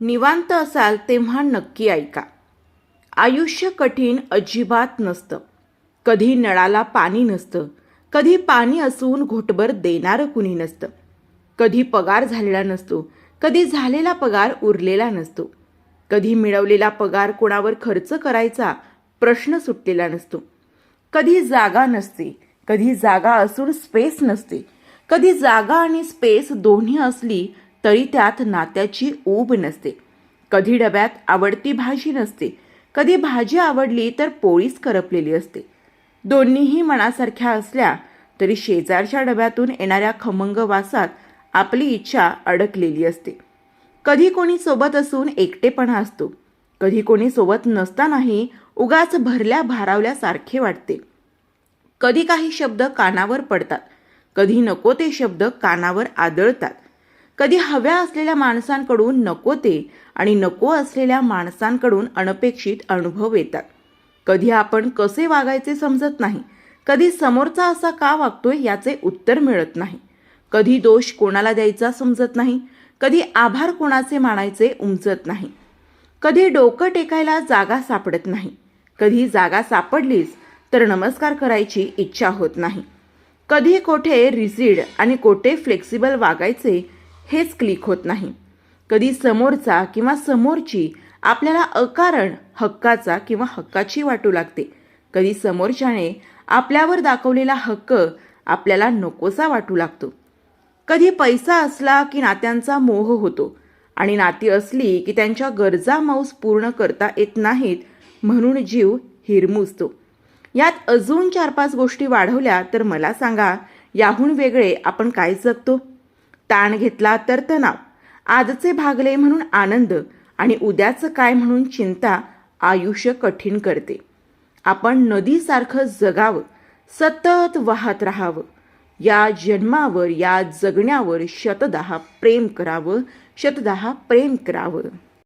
निवांत असाल तेव्हा नक्की ऐका. आयुष्य कठीण अजिबात नसतं. कधी नळाला पाणी नसतं. कधी पाणी असून घोटभर देणारं कुणी नसतं. कधी पगार झालेला नसतो. कधी झालेला पगार उरलेला नसतो. कधी मिळवलेला पगार कोणावर खर्च करायचा प्रश्न सुटलेला नसतो. कधी जागा नसते. कधी जागा असून स्पेस नसते. कधी जागा आणि स्पेस दोन्ही असली तरी त्यात नात्याची ऊब नसते. कधी डब्यात आवडती भाजी नसते. कधी भाजी आवडली तर पोळीच करपलेली असते. दोन्हीही मनासारख्या असल्या तरी शेजारच्या डब्यातून येणाऱ्या खमंग वासात आपली इच्छा अडकलेली असते. कधी कोणी सोबत असून एकटेपणा असतो. कधी कोणी सोबत नसतानाही उगाच भरल्या भारावल्यासारखे वाटते. कधी काही शब्द कानावर पडतात. कधी नको ते शब्द कानावर आदळतात. कधी हव्या असलेल्या माणसांकडून नको ते आणि नको असलेल्या माणसांकडून अनपेक्षित अनुभव येतात. कधी आपण कसे वागायचे समजत नाही. कधी समोरचा असा का वागतोय याचे उत्तर मिळत नाही. कधी दोष कोणाला द्यायचा समजत नाही. कधी आभार कोणाचे मानायचे उमजत नाही. कधी डोकं टेकायला जागा सापडत नाही. कधी जागा सापडलीच तर नमस्कार करायची इच्छा होत नाही. कधी कोठे रिजिड आणि कोठे फ्लेक्सिबल वागायचे हेच क्लिक होत नाही. कधी समोरचा किंवा समोरची आपल्याला अकारण हक्काचा किंवा हक्काची वाटू लागते. कधी समोरच्याने आपल्यावर दाखवलेला हक्क आपल्याला नकोसा वाटू लागतो. कधी पैसा असला की नात्यांचा मोह होतो आणि नाती असली की त्यांच्या गरजा माऊस पूर्ण करता येत नाहीत म्हणून जीव हिरमुजतो यात अजून चार पाच गोष्टी वाढवल्या तर मला सांगा याहून वेगळे आपण काय जगतो? ताण घेतला तर तणाव. आजचे भागले म्हणून आनंद आणि उद्याचं काय म्हणून चिंता आयुष्य कठीण करते. आपण नदीसारखं जगावं सतत वाहत राहावं. या जन्मावर या जगण्यावर शतदहा प्रेम करावं शतदहा प्रेम करावं.